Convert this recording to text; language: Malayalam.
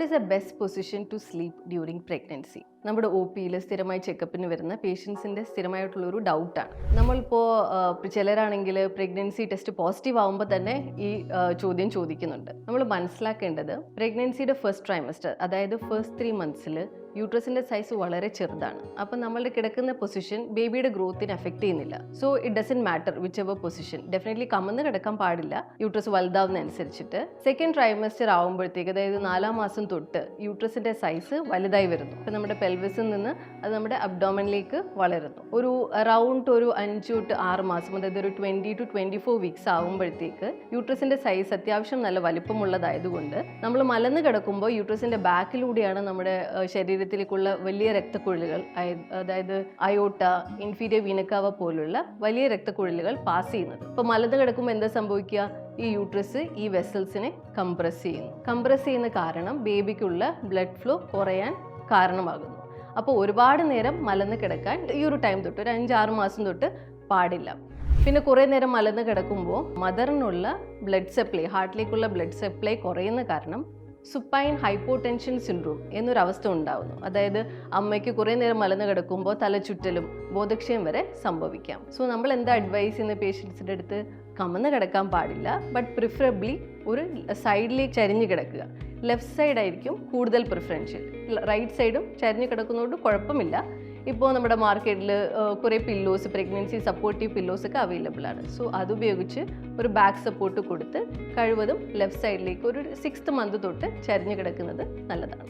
What is a best position to sleep during pregnancy നമ്മുടെ ഒ പിയിൽ സ്ഥിരമായി ചെക്കപ്പിന് വരുന്ന പേഷ്യൻസിന്റെ സ്ഥിരമായിട്ടുള്ള ഒരു ഡൗട്ടാണ് നമ്മളിപ്പോൾ ചിലരാണെങ്കിൽ പ്രഗ്നൻസി ടെസ്റ്റ് പോസിറ്റീവ് ആകുമ്പോൾ തന്നെ ഈ ചോദ്യം ചോദിക്കുന്നുണ്ട്. നമ്മൾ മനസ്സിലാക്കേണ്ടത് പ്രഗ്നൻസിയുടെ ഫസ്റ്റ് ട്രൈമസ്റ്റർ അതായത് ഫസ്റ്റ് ത്രീ മന്ത്സിൽ യൂട്രസിന്റെ സൈസ് വളരെ ചെറുതാണ്. അപ്പം നമ്മളുടെ കിടക്കുന്ന പൊസിഷൻ ബേബിയുടെ ഗ്രോത്തിനെ എഫക്റ്റ് ചെയ്യുന്നില്ല. So it doesn't matter whichever position definitely കമന്ന് കിടക്കാൻ പാടില്ല. യൂട്രസ് വലുതാവുന്ന അനുസരിച്ചിട്ട് സെക്കൻഡ് ട്രൈമസ്റ്റർ ആകുമ്പോഴത്തേക്ക് അതായത് നാലാം മാസം തൊട്ട് യൂട്രസിന്റെ സൈസ് വലുതായി വരുന്നു. അപ്പം നമ്മുടെ പെൽവിസിൽ നിന്ന് അത് നമ്മുടെ അബ്ഡോമിനിലേക്ക് വളരുന്നു. ഒരു അറൗണ്ട് ഒരു അഞ്ച് തൊട്ട് ആറ് മാസം അതായത് ഒരു twenty two twenty four weeks ആകുമ്പോഴത്തേക്ക് യൂട്രസിന്റെ സൈസ് അത്യാവശ്യം നല്ല വലിപ്പമുള്ളതായതുകൊണ്ട് നമ്മൾ മലന്ന് കിടക്കുമ്പോൾ യൂട്രസിന്റെ ബാക്കിലൂടെയാണ് നമ്മുടെ ആ, ശരീരത്തിലേക്കുള്ള വലിയ രക്തക്കുഴലുകൾ അതായത് അയോട്ട ഇൻഫീരിയർ വീനക്കാവ പോലുള്ള വലിയ രക്തക്കുഴലുകൾ പാസ് ചെയ്യുന്നത്. അപ്പോൾ മലന്ന് കിടക്കുമ്പോൾ എന്താ സംഭവിക്കുക? ഈ യൂട്രസ് ഈ വെസൽസിനെ കംപ്രസ് ചെയ്യുന്നു. കംപ്രസ് ചെയ്യുന്ന കാരണം ബേബിക്കുള്ള ബ്ലഡ് ഫ്ലോ കുറയാൻ കാരണമാകുന്നു. അപ്പോൾ ഒരുപാട് നേരം മലന്ന് കിടക്കാൻ ഈ ഒരു ടൈം തൊട്ട് ഒരു അഞ്ചാറ് മാസം തൊട്ട് പാടില്ല. പിന്നെ കുറേ നേരം മലന്ന് കിടക്കുമ്പോൾ മദറിനുള്ള ബ്ലഡ് സപ്ലൈ ഹാർട്ടിലേക്കുള്ള ബ്ലഡ് സപ്ലൈ കുറയുന്ന കാരണം സുപ്പൈൻ ഹൈപ്പോടെൻഷൻ സിൻഡ്രോം എന്നൊരവസ്ഥ ഉണ്ടാവുന്നു. അതായത് അമ്മയ്ക്ക് കുറേ നേരം മലന്ന് കിടക്കുമ്പോൾ തലചുറ്റലും ബോധക്ഷയം വരെ സംഭവിക്കാം. സോ നമ്മൾ എന്താ അഡ്വൈസ് ചെയ്യുന്ന പേഷ്യൻസിന്റെ അടുത്ത്? കമന്ന് കിടക്കാൻ പാടില്ല ബട്ട് പ്രിഫറബ്ലി ഒരു സൈഡിലേക്ക് ചരിഞ്ഞ് കിടക്കുക. ലെഫ്റ്റ് സൈഡായിരിക്കും കൂടുതൽ പ്രിഫറൻഷ്യൽ റൈറ്റ് സൈഡും ചരിഞ്ഞ് കിടക്കുന്നതുകൊണ്ട് കുഴപ്പമില്ല. ഇപ്പോൾ നമ്മുടെ മാർക്കറ്റിൽ കുറേ പില്ലോസ് പ്രഗ്നൻസി സപ്പോർട്ടീവ് പില്ലോസ് ഒക്കെ അവൈലബിൾ ആണ്. സോ അതുപയോഗിച്ച് ഒരു ബാക്ക് സപ്പോർട്ട് കൊടുത്ത് കഴിവതും ലെഫ്റ്റ് സൈഡിലേക്ക് ഒരു സിക്സ്ത് മന്ത് തൊട്ട് ചരിഞ്ഞ് കിടക്കുന്നത് നല്ലതാണ്.